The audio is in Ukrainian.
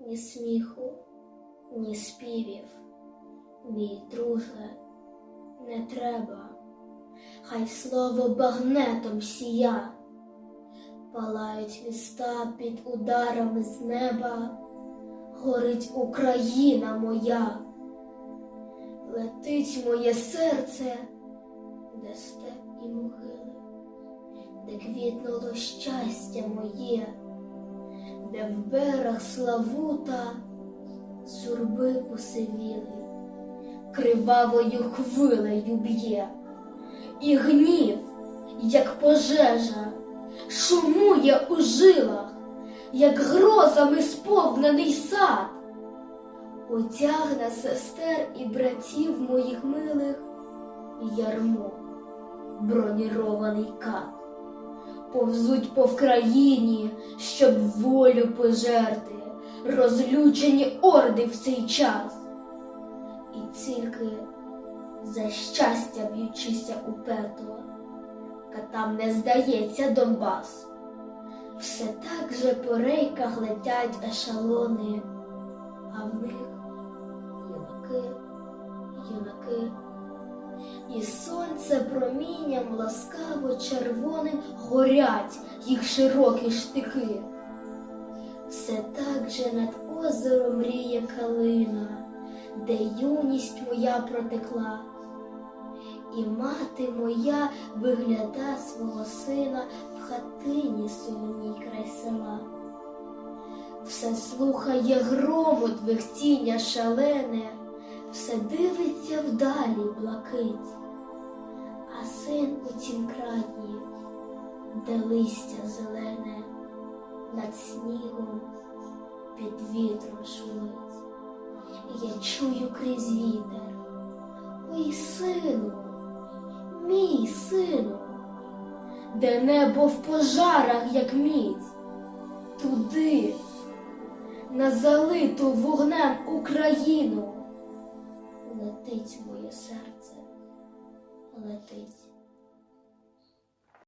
ні сміху, ні співів. Мій друже, не треба, хай слово багнетом сія, палають міста під ударами з неба, горить Україна моя, летить моє серце, де степ і могили, де квітнуло щастя моє, де в берег Славута журби посивіли, кривавою хвилею б'є, і гнів, як пожежа, шумує у жилах, як грозами сповнений сад. Утягне сестер і братів моїх милих ярмо, бронірований кат. Повзуть по Вкраїні, щоб волю пожерти, розлючені орди в цей час. І тільки за щастя б'ючися у пекло, катам не здається Донбас. Все так же по рейках летять ешелони, а в них юнаки, юнаки. І сонце промінням ласкаво червоним горять їх широкі штики. Все так же над озером мріє калина, де юність моя протекла, і мати моя вигляда свого сина в хатині сумній край села. Все слухає грому двихтіння шалене, все дивиться вдалі блакить, син у тім краї, де листя зелене, над снігом під вітром шумить. Я чую крізь вітер. Ой, сину, мій сину, де небо в пожарах, як мідь, туди, на залиту вогнем Україну, летить моє серце, летить.